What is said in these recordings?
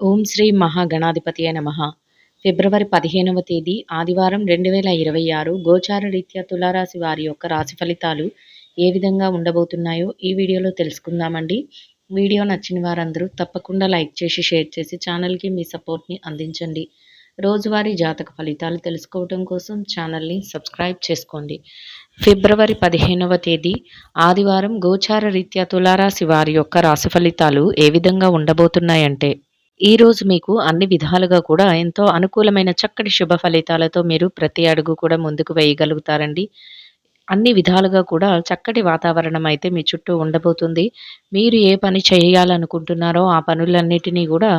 ఓం శ్రీ మహాగణాధిపతియ నమ. ఫిబ్రవరి పదిహేనవ తేదీ ఆదివారం రెండు వేల ఇరవై ఆరు గోచార రీత్యా తులారాశి వారి యొక్క రాశి ఫలితాలు ఏ విధంగా ఉండబోతున్నాయో ఈ వీడియోలో తెలుసుకుందామండి. వీడియో నచ్చిన వారందరూ తప్పకుండా లైక్ చేసి షేర్ చేసి ఛానల్కి మీ సపోర్ట్ని అందించండి. రోజువారీ జాతక ఫలితాలు తెలుసుకోవడం కోసం ఛానల్ని సబ్స్క్రైబ్ చేసుకోండి. ఫిబ్రవరి పదిహేనవ తేదీ ఆదివారం గోచార రీత్యా తులారాశి వారి యొక్క రాశి ఫలితాలు ఏ విధంగా ఉండబోతున్నాయంటే ఈరోజు మీకు అన్ని విధాలుగా కూడా ఎంతో అనుకూలమైన చక్కటి శుభ ఫలితాలతో మీరు ప్రతి అడుగు కూడా ముందుకు వేయగలుగుతారండి. అన్ని విధాలుగా కూడా చక్కటి వాతావరణం అయితే మీ చుట్టూ ఉండబోతుంది. మీరు ఏ పని చేయాలనుకుంటున్నారో ఆ పనులన్నిటినీ కూడా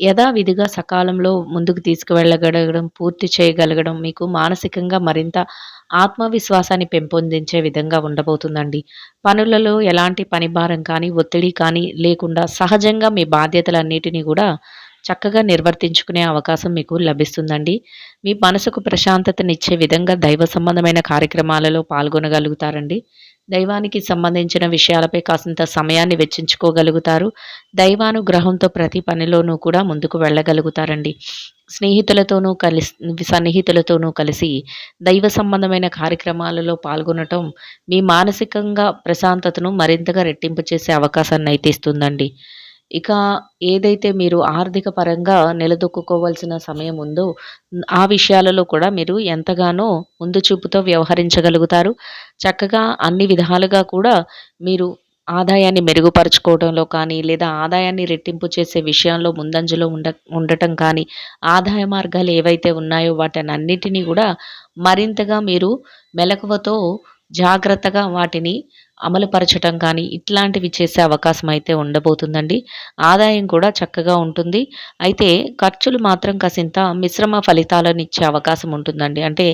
యథావిధిగా సకాలంలో ముందుకు తీసుకువెళ్ళగలగడం పూర్తి చేయగలగడం మీకు మానసికంగా మరింత ఆత్మవిశ్వాసాన్ని పెంపొందించే విధంగా ఉండబోతుందండి. పనులలో ఎలాంటి పని భారం కానీ ఒత్తిడి కానీ లేకుండా సహజంగా మీ బాధ్యతలన్నిటినీ కూడా చక్కగా నిర్వర్తించుకునే అవకాశం మీకు లభిస్తుందండి. మీ మనసుకు ప్రశాంతతనిచ్చే విధంగా దైవ సంబంధమైన కార్యక్రమాలలో పాల్గొనగలుగుతారండి. దైవానికి సంబంధించిన విషయాలపై కాసింత సమయాన్ని వెచ్చించుకోగలుగుతారు. దైవానుగ్రహంతో ప్రతి పనిలోనూ కూడా ముందుకు వెళ్ళగలుగుతారండి. స్నేహితులతోనూ కలిసి సన్నిహితులతోనూ కలిసి దైవ సంబంధమైన కార్యక్రమాలలో పాల్గొనటం మీ మానసికంగా ప్రశాంతతను మరింతగా రెట్టింపు చేసే అవకాశాన్ని అయితే ఇస్తుందండి. ఇక ఏదైతే మీరు ఆర్థిక పరంగా నిలదొక్కుకోవాల్సిన సమయం ఉందో ఆ విషయాలలో కూడా మీరు ఎంతగానో ముందు చూపుతో వ్యవహరించగలుగుతారు. చక్కగా అన్ని విధాలుగా కూడా మీరు ఆదాయాన్ని మెరుగుపరుచుకోవడంలో కానీ లేదా ఆదాయాన్ని రెట్టింపు చేసే విషయంలో ముందంజలో ఉండ ఉండటం కానీ ఆదాయ మార్గాలు ఏవైతే ఉన్నాయో వాటిని అన్నిటినీ కూడా మరింతగా మీరు మెలకువతో జాగ్రత్తగా వాటిని అమలుపరచడం కానీ ఇట్లాంటివి చేసే అవకాశం అయితే ఉండబోతుందండి. ఆదాయం కూడా చక్కగా ఉంటుంది. అయితే ఖర్చులు మాత్రం కాసింత మిశ్రమ ఫలితాలను ఇచ్చే అవకాశం ఉంటుందండి. అంటే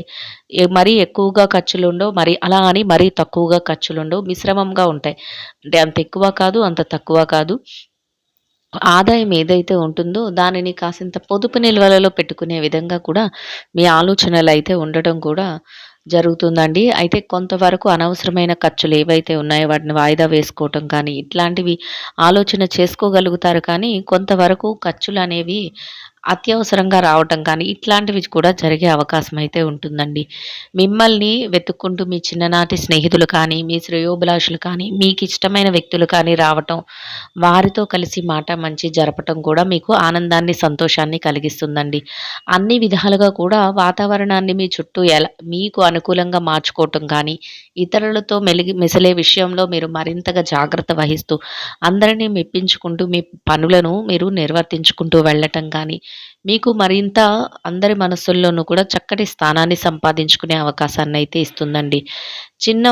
మరీ ఎక్కువగా ఖర్చులు ఉండవు మరి అలా అని మరీ తక్కువగా ఖర్చులు ఉండవు. మిశ్రమంగా ఉంటాయి. అంటే అంత ఎక్కువ కాదు అంత తక్కువ కాదు. ఆదాయం ఏదైతే ఉంటుందో దానిని కాసింత పొదుపు నిల్వలలో పెట్టుకునే విధంగా కూడా మీ ఆలోచనలు అయితే ఉండటం కూడా జరుగుతుందండి. అయితే కొంతవరకు అనవసరమైన ఖర్చులు ఏవైతే ఉన్నాయో వాటిని వాయిదా వేసుకోవటం కానీ ఇట్లాంటివి ఆలోచన చేసుకోగలుగుతారు కానీ కొంతవరకు ఖర్చులు అనేవి అత్యవసరంగా రావటం కానీ ఇట్లాంటివి కూడా జరిగే అవకాశం అయితే ఉంటుందండి. మిమ్మల్ని వెతుక్కుంటూ మీ చిన్ననాటి స్నేహితులు కానీ మీ శ్రేయోభిలాషులు కానీ మీకు ఇష్టమైన వ్యక్తులు కానీ రావటం వారితో కలిసి మాట మంచి జరపటం కూడా మీకు ఆనందాన్ని సంతోషాన్ని కలిగిస్తుందండి. అన్ని విధాలుగా కూడా వాతావరణాన్ని మీ చుట్టూ ఎలా మీకు అనుకూలంగా మార్చుకోవటం కానీ ఇతరులతో మెలిగి మెసలే విషయంలో మీరు మరింతగా జాగ్రత్త వహిస్తూ అందరినీ మెప్పించుకుంటూ మీ పనులను మీరు నిర్వర్తించుకుంటూ వెళ్ళటం కానీ మీకు మరింత అందరి మనసుల్లోనూ కూడా చక్కటి స్థానాన్ని సంపాదించుకునే అవకాశాన్ని అయితే ఇస్తుందండి. చిన్న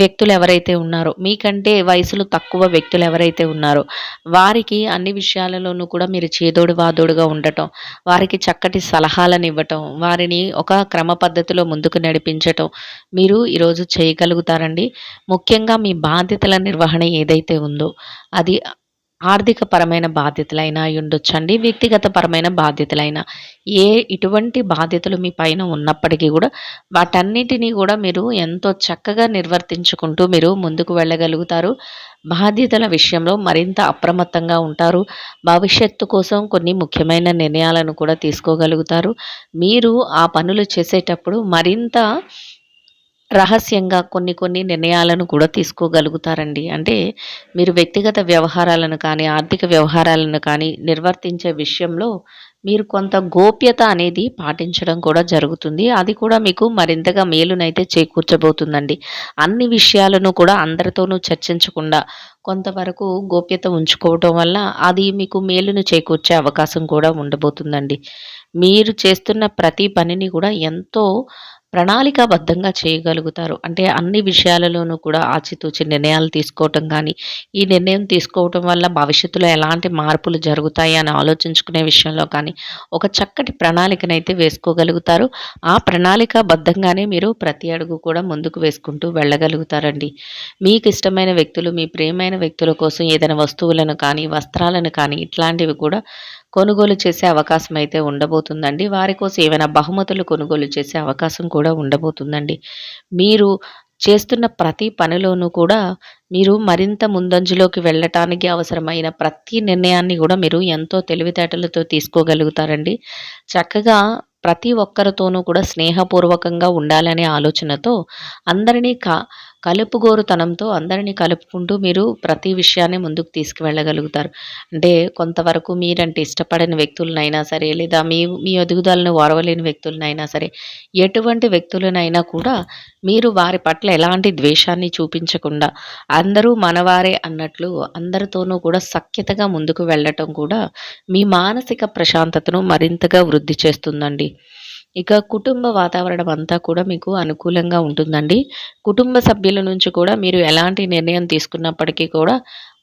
వ్యక్తులు ఎవరైతే ఉన్నారో మీకంటే వయసులో తక్కువ వ్యక్తులు ఎవరైతే ఉన్నారో వారికి అన్ని విషయాలలోనూ కూడా మీరు చేదోడు వాదోడుగా ఉండటం వారికి చక్కటి సలహాలను ఇవ్వటం వారిని ఒక క్రమ పద్ధతిలో ముందుకు నడిపించటం మీరు ఈరోజు చేయగలుగుతారండి. ముఖ్యంగా మీ బాధ్యతల నిర్వహణ ఏదైతే ఉందో అది ఆర్థిక పరమైన బాధ్యతలైనా ఉండొచ్చండి వ్యక్తిగత పరమైన బాధ్యతలైనా. ఏ ఇటువంటి బాధ్యతలు మీ పైన ఉన్నప్పటికీ కూడా వాటన్నిటినీ కూడా మీరు ఎంతో చక్కగా నిర్వర్తించుకుంటూ మీరు ముందుకు వెళ్ళగలుగుతారు. బాధ్యతల విషయంలో మరింత అప్రమత్తంగా ఉంటారు. భవిష్యత్తు కోసం కొన్ని ముఖ్యమైన నిర్ణయాలను కూడా తీసుకోగలుగుతారు. మీరు ఆ పనులు చేసేటప్పుడు మరింత రహస్యంగా కొన్ని కొన్ని నిర్ణయాలను కూడా తీసుకోగలుగుతారండి. అంటే మీరు వ్యక్తిగత వ్యవహారాలను కానీ ఆర్థిక వ్యవహారాలను కానీ నిర్వర్తించే విషయంలో మీరు కొంత గోప్యత అనేది పాటించడం కూడా జరుగుతుంది. అది కూడా మీకు మరింతగా మేలునైతే చేకూర్చబోతుందండి. అన్ని విషయాలను కూడా అందరితోనూ చర్చించకుండా కొంతవరకు గోప్యత ఉంచుకోవటం వల్ల అది మీకు మేలును చేకూర్చే అవకాశం కూడా ఉండబోతుందండి. మీరు చేస్తున్న ప్రతి పనిని కూడా ఎంతో ప్రణాళికాబద్ధంగా చేయగలుగుతారు. అంటే అన్ని విషయాలలోనూ కూడా ఆచితూచి నిర్ణయాలు తీసుకోవటం కానీ ఈ నిర్ణయం తీసుకోవటం వల్ల భవిష్యత్తులో ఎలాంటి మార్పులు జరుగుతాయి అని ఆలోచించుకునే విషయంలో కానీ ఒక చక్కటి ప్రణాళికనైతే వేసుకోగలుగుతారు. ఆ ప్రణాళికాబద్ధంగానే మీరు ప్రతి అడుగు కూడా ముందుకు వేసుకుంటూ వెళ్ళగలుగుతారండి. మీకు ఇష్టమైన వ్యక్తులు మీ ప్రేమైన వ్యక్తుల కోసం ఏదైనా వస్తువులను కానీ వస్త్రాలను కానీ ఇట్లాంటివి కూడా కొనుగోలు చేసే అవకాశం అయితే ఉండబోతుందండి. వారి కోసం ఏమైనా బహుమతులు కొనుగోలు చేసే అవకాశం కూడా ఉండబోతుందండి. మీరు చేస్తున్న ప్రతి పనిలోనూ కూడా మీరు మరింత ముందంజలోకి వెళ్ళటానికి అవసరమైన ప్రతి నిర్ణయాన్ని కూడా మీరు ఎంతో తెలివితేటలతో తీసుకోగలుగుతారండి. చక్కగా ప్రతి ఒక్కరితోనూ కూడా స్నేహపూర్వకంగా ఉండాలనే ఆలోచనతో అందరినీ కా కలుపుగోరుతనంతో అందరినీ కలుపుకుంటూ మీరు ప్రతి విషయాన్ని ముందుకు తీసుకువెళ్ళగలుగుతారు. అంటే కొంతవరకు మీరంటే ఇష్టపడని వ్యక్తులనైనా సరే లేదా మీ మీ ఎదుగుదలను ఓరవలేని వ్యక్తులనైనా సరే ఎటువంటి వ్యక్తులనైనా కూడా మీరు వారి పట్ల ఎలాంటి ద్వేషాన్ని చూపించకుండా అందరూ మనవారే అన్నట్లు అందరితోనూ కూడా సఖ్యతగా ముందుకు వెళ్ళటం కూడా మీ మానసిక ప్రశాంతతను మరింతగా వృద్ధి చేస్తుందండి. ఇక కుటుంబ వాతావరణం అంతా కూడా మీకు అనుకూలంగా ఉంటుందండి. కుటుంబ సభ్యుల నుంచి కూడా మీరు ఎలాంటి నిర్ణయం తీసుకున్నప్పటికీ కూడా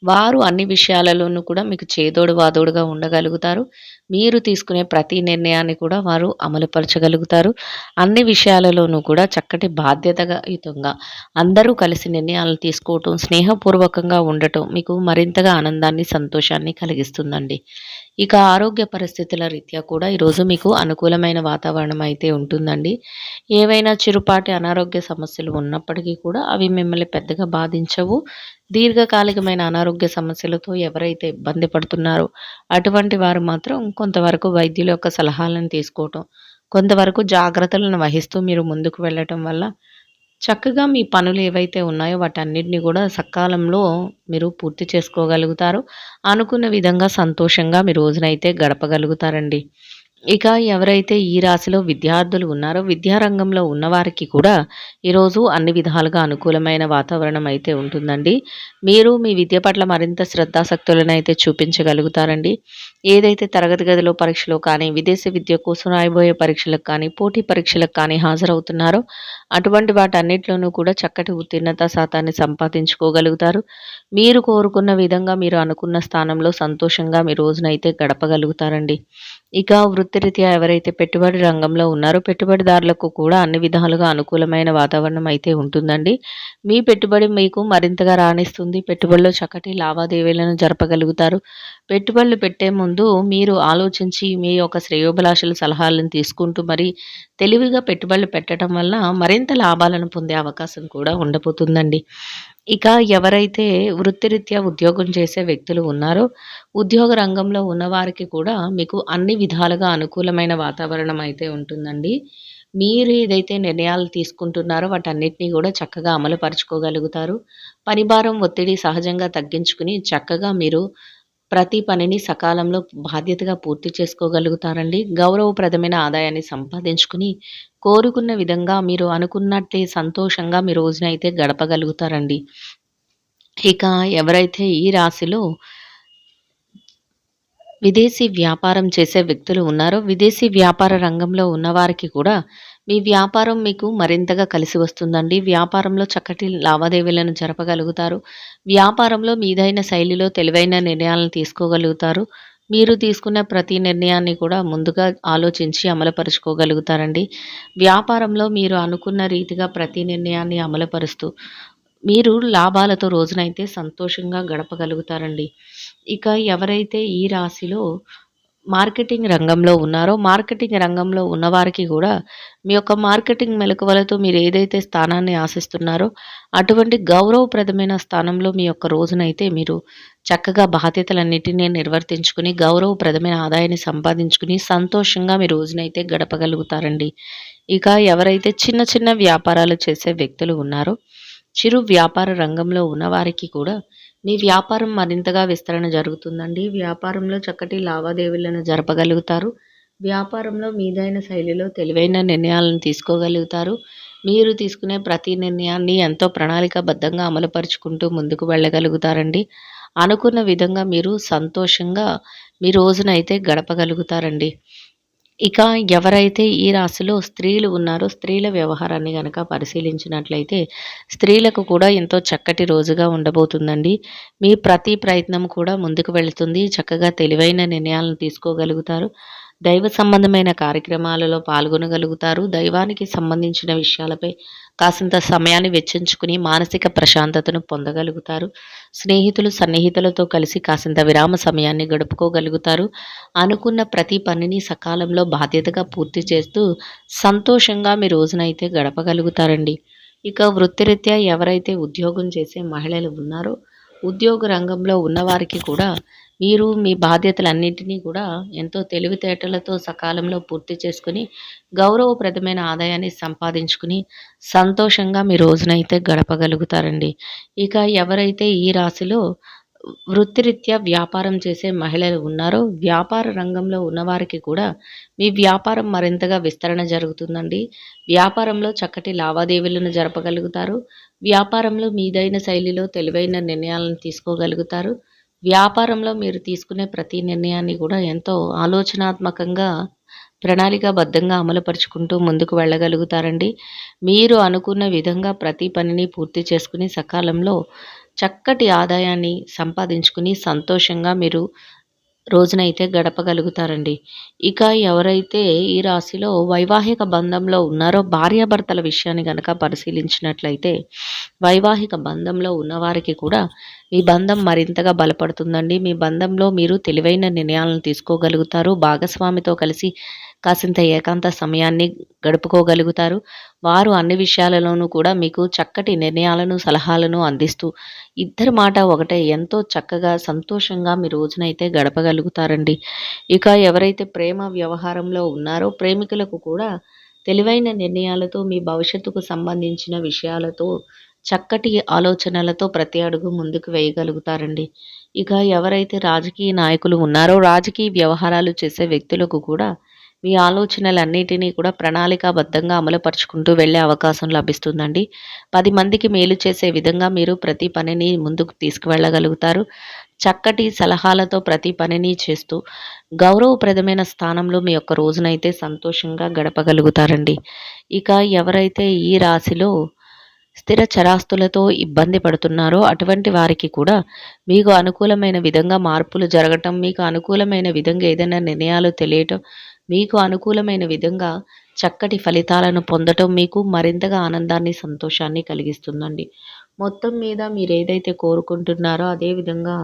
వారు అన్ని విషయాలలోనూ కూడా మీకు చేదోడు వాదోడుగా ఉండగలుగుతారు. మీరు తీసుకునే ప్రతి నిర్ణయాన్ని కూడా వారు అమలుపరచగలుగుతారు. అన్ని విషయాలలోనూ కూడా చక్కటి బాధ్యతయుతంగా అందరూ కలిసి నిర్ణయాలు తీసుకోవటం స్నేహపూర్వకంగా ఉండటం మీకు మరింతగా ఆనందాన్ని సంతోషాన్ని కలిగిస్తుందండి. ఇక ఆరోగ్య పరిస్థితుల రీత్యా కూడా ఈరోజు మీకు అనుకూలమైన వాతావరణం అయితే ఉంటుందండి. ఏవైనా చిరుపాటి అనారోగ్య సమస్యలు ఉన్నప్పటికీ కూడా అవి మిమ్మల్ని పెద్దగా బాధించవు. దీర్ఘకాలికమైన అనారోగ్య సమస్యలతో ఎవరైతే ఇబ్బంది పడుతున్నారో అటువంటి వారు మాత్రం కొంతవరకు వైద్యుల యొక్క సలహాలను తీసుకోవటం కొంతవరకు జాగ్రత్తలను వహిస్తూ మీరు ముందుకు వెళ్ళటం వల్ల చక్కగా మీ పనులు ఏవైతే ఉన్నాయో వాటన్నిటిని కూడా సకాలంలో మీరు పూర్తి చేసుకోగలుగుతారు. అనుకున్న విధంగా సంతోషంగా మీ రోజునైతే గడపగలుగుతారండి. ఇక ఎవరైతే ఈ రాశిలో విద్యార్థులు ఉన్నారో విద్యారంగంలో ఉన్నవారికి కూడా ఈరోజు అన్ని విధాలుగా అనుకూలమైన వాతావరణం అయితే ఉంటుందండి. మీరు మీ విద్య పట్ల మరింత శ్రద్ధాశక్తులను అయితే చూపించగలుగుతారండి. ఏదైతే తరగతి గదిలో పరీక్షలో కానీ విదేశీ విద్య కోసం రాయబోయే పరీక్షలకు కానీ పోటీ పరీక్షలకు కానీ హాజరవుతున్నారో అటువంటి వాటన్నిటిలోనూ కూడా చక్కటి ఉత్తీర్ణత శాతాన్ని సంపాదించుకోగలుగుతారు. మీరు కోరుకున్న విధంగా మీరు అనుకున్న స్థానంలో సంతోషంగా మీ రోజునైతే గడపగలుగుతారండి. ఇక వృత్తిరీత్యా ఎవరైతే పెట్టుబడి రంగంలో ఉన్నారో పెట్టుబడిదారులకు కూడా అన్ని విధాలుగా అనుకూలమైన వాతావరణం అయితే ఉంటుందండి. మీ పెట్టుబడి మీకు మరింతగా రాణిస్తుంది. పెట్టుబడిలో చక్కటి లావాదేవీలను జరపగలుగుతారు. పెట్టుబడులు పెట్టే ముందు మీరు ఆలోచించి మీ యొక్క శ్రేయోభిలాషుల సలహాలను తీసుకుంటూ మరి తెలివిగా పెట్టుబడులు పెట్టడం వల్ల మరింత లాభాలను పొందే అవకాశం కూడా ఉండబోతుందండి. ఇక ఎవరైతే వృత్తిరీత్యా ఉద్యోగం చేసే వ్యక్తులు ఉన్నారో ఉద్యోగ రంగంలో ఉన్నవారికి కూడా మీకు అన్ని విధాలుగా అనుకూలమైన వాతావరణం అయితే ఉంటుందండి. మీరు ఏదైతే నిర్ణయాలు తీసుకుంటున్నారో వాటన్నిటినీ కూడా చక్కగా అమలు పరుచుకోగలుగుతారు పనిభారం ఒత్తిడి సహజంగా తగ్గించుకుని చక్కగా మీరు ప్రతి పనిని సకాలంలో బాధ్యతగా పూర్తి చేసుకోగలుగుతారండి. గౌరవప్రదమైన ఆదాయాన్ని సంపాదించుకుని కోరుకున్న విధంగా మీరు అనుకున్నట్టే సంతోషంగా మీ రోజునైతే గడపగలుగుతారండి. ఇక ఎవరైతే ఈ రాశిలో విదేశీ వ్యాపారం చేసే వ్యక్తులు ఉన్నారో విదేశీ వ్యాపార రంగంలో ఉన్నవారికి కూడా మీ వ్యాపారం మీకు మరింతగా కలిసి వస్తుందండి. వ్యాపారంలో చక్కటి లావాదేవీలను జరపగలుగుతారు. వ్యాపారంలో మీదైన శైలిలో తెలివైన నిర్ణయాలను తీసుకోగలుగుతారు. మీరు తీసుకున్న ప్రతి నిర్ణయాన్ని కూడా ముందుగా ఆలోచించి అమలుపరుచుకోగలుగుతారండి. వ్యాపారంలో మీరు అనుకున్న రీతిగా ప్రతి నిర్ణయాన్ని అమలుపరుస్తూ మీరు లాభాలతో రోజునైతే సంతోషంగా గడపగలుగుతారండి. ఇక ఎవరైతే ఈ రాశిలో మార్కెటింగ్ రంగంలో ఉన్నారో మార్కెటింగ్ రంగంలో ఉన్నవారికి కూడా మీ యొక్క మార్కెటింగ్ మెలకువలతో మీరు ఏదైతే స్థానాన్ని ఆశిస్తున్నారో అటువంటి గౌరవప్రదమైన స్థానంలో మీ యొక్క రోజునైతే మీరు చక్కగా బాధ్యతలన్నిటినీ నిర్వర్తించుకుని గౌరవప్రదమైన ఆదాయాన్ని సంపాదించుకుని సంతోషంగా మీ రోజునైతే గడపగలుగుతారండి. ఇక ఎవరైతే చిన్న చిన్న వ్యాపారాలు చేసే వ్యక్తులు ఉన్నారో చిరు వ్యాపార రంగంలో ఉన్నవారికి కూడా మీ వ్యాపారం మరింతగా విస్తరణ జరుగుతుందండి. వ్యాపారంలో చక్కటి లావాదేవీలను జరపగలుగుతారు. వ్యాపారంలో మీదైన శైలిలో తెలివైన నిర్ణయాలను తీసుకోగలుగుతారు. మీరు తీసుకునే ప్రతి నిర్ణయాన్ని ఎంతో ప్రణాళికాబద్ధంగా అమలుపరుచుకుంటూ ముందుకు వెళ్ళగలుగుతారండి. అనుకున్న విధంగా మీరు సంతోషంగా మీ రోజునైతే గడపగలుగుతారండి. ఇక ఎవరైతే ఈ రాశిలో స్త్రీలు ఉన్నారో స్త్రీల వ్యవహారాన్ని కనుక పరిశీలించినట్లయితే స్త్రీలకు కూడా ఎంతో చక్కటి రోజుగా ఉండబోతుందండి. మీ ప్రతి ప్రయత్నం కూడా ముందుకు వెళుతుంది. చక్కగా తెలివైన నిర్ణయాలను తీసుకోగలుగుతారు. దైవ సంబంధమైన కార్యక్రమాలలో పాల్గొనగలుగుతారు. దైవానికి సంబంధించిన విషయాలపై కాసింత సమయాన్ని వెచ్చించుకుని మానసిక ప్రశాంతతను పొందగలుగుతారు. స్నేహితులు సన్నిహితులతో కలిసి కాసింత విరామ సమయాన్ని గడుపుకోగలుగుతారు. అనుకున్న ప్రతి పనిని సకాలంలో బాధ్యతగా పూర్తి చేస్తూ సంతోషంగా మీ రోజునైతే గడపగలుగుతారండి. ఇక వృత్తిరీత్యా ఎవరైతే ఉద్యోగం చేసే మహిళలు ఉన్నారో ఉద్యోగ రంగంలో ఉన్నవారికి కూడా మీరు మీ బాధ్యతలన్నింటినీ కూడా ఎంతో తెలివితేటలతో సకాలంలో పూర్తి చేసుకుని గౌరవప్రదమైన ఆదాయాన్ని సంపాదించుకుని సంతోషంగా మీ రోజునైతే గడపగలుగుతారండి. ఇక ఎవరైతే ఈ రాశిలో వృత్తిరీత్యా వ్యాపారం చేసే మహిళలు ఉన్నారో వ్యాపార రంగంలో ఉన్నవారికి కూడా మీ వ్యాపారం మరింతగా విస్తరణ జరుగుతుందండి. వ్యాపారంలో చక్కటి లావాదేవీలను జరపగలుగుతారు. వ్యాపారంలో మీదైన శైలిలో తెలివైన నిర్ణయాలను తీసుకోగలుగుతారు. వ్యాపారంలో మీరు తీసుకునే ప్రతి నిర్ణయాన్ని కూడా ఎంతో ఆలోచనాత్మకంగా ప్రణాళికాబద్ధంగా అమలుపరుచుకుంటూ ముందుకు వెళ్ళగలుగుతారండి. మీరు అనుకున్న విధంగా ప్రతి పనిని పూర్తి చేసుకుని సకాలంలో చక్కటి ఆదాయాన్ని సంపాదించుకుని సంతోషంగా మీరు రోజునైతే గడపగలుగుతారండి. ఇక ఎవరైతే ఈ రాశిలో వైవాహిక బంధంలో ఉన్నారో భార్యాభర్తల విషయాన్ని కనుక పరిశీలించినట్లయితే వైవాహిక బంధంలో ఉన్నవారికి కూడా మీ బంధం మరింతగా బలపడుతుందండి. మీ బంధంలో మీరు తెలివైన నిర్ణయాలను తీసుకోగలుగుతారు. భాగస్వామితో కలిసి కాసింత ఏకాంత సమయాన్ని గడుపుకోగలుగుతారు. వారు అన్ని విషయాలలోనూ కూడా మీకు చక్కటి నిర్ణయాలను సలహాలను అందిస్తూ ఇద్దరి మాట ఒకటే ఎంతో చక్కగా సంతోషంగా మీ రోజునైతే గడపగలుగుతారండి. ఇక ఎవరైతే ప్రేమ వ్యవహారంలో ఉన్నారో ప్రేమికులకు కూడా తెలివైన నిర్ణయాలతో మీ భవిష్యత్తుకు సంబంధించిన విషయాలతో చక్కటి ఆలోచనలతో ప్రతి అడుగు ముందుకు వేయగలుగుతారండి. ఇక ఎవరైతే రాజకీయ నాయకులు ఉన్నారో రాజకీయ వ్యవహారాలు చేసే వ్యక్తులకు కూడా మీ ఆలోచనలన్నిటినీ కూడా ప్రణాళికాబద్ధంగా అమలుపరుచుకుంటూ వెళ్ళే అవకాశం లభిస్తుందండి. పది మందికి మేలు చేసే విధంగా మీరు ప్రతి పనిని ముందుకు తీసుకువెళ్ళగలుగుతారు. చక్కటి సలహాలతో ప్రతి పనిని చేస్తూ గౌరవప్రదమైన స్థానంలో మీ యొక్క రోజునైతే సంతోషంగా గడపగలుగుతారండి. ఇక ఎవరైతే ఈ రాశిలో స్థిర చరాస్తులతో ఇబ్బంది పడుతున్నారో అటువంటి వారికి కూడా మీకు అనుకూలమైన విధంగా మార్పులు జరగటం మీకు అనుకూలమైన విధంగా ఏదైనా నిర్ణయాలు తెలియటం మీకు అనుకూలమైన విధంగా చక్కటి ఫలితాలను పొందటం మీకు మరింతగా ఆనందాన్ని సంతోషాన్ని కలిగిస్తుందండి. మొత్తం మీద మీరు ఏదైతే కోరుకుంటున్నారో అదేవిధంగా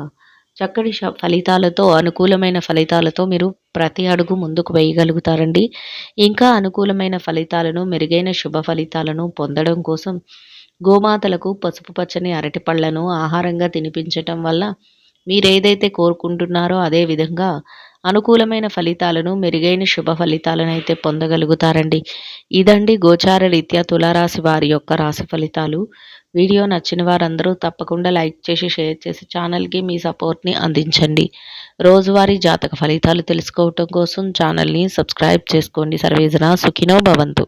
చక్కటి ఫలితాలతో అనుకూలమైన ఫలితాలతో మీరు ప్రతి అడుగు ముందుకు వేయగలుగుతారండి. ఇంకా అనుకూలమైన ఫలితాలను మెరుగైన శుభ ఫలితాలను పొందడం కోసం గోమాతలకు పసుపు పచ్చని అరటిపళ్ళను ఆహారంగా తినిపించటం వల్ల మీరు ఏదైతే కోరుకుంటున్నారో అదే విధంగా అనుకూలమైన ఫలితాలను మెరుగైన శుభ ఫలితాలను అయితే పొందగలుగుతారండి. ఇదండి గోచార రీత్యా తులారాశి వారి యొక్క రాశి ఫలితాలు. వీడియో నచ్చిన వారందరూ తప్పకుండా లైక్ చేసి షేర్ చేసి ఛానల్కి మీ సపోర్ట్ని అందించండి. రోజువారీ జాతక ఫలితాలు తెలుసుకోవటం కోసం ఛానల్ని సబ్స్క్రైబ్ చేసుకోండి. సర్వేజన సుఖినో భవంతు.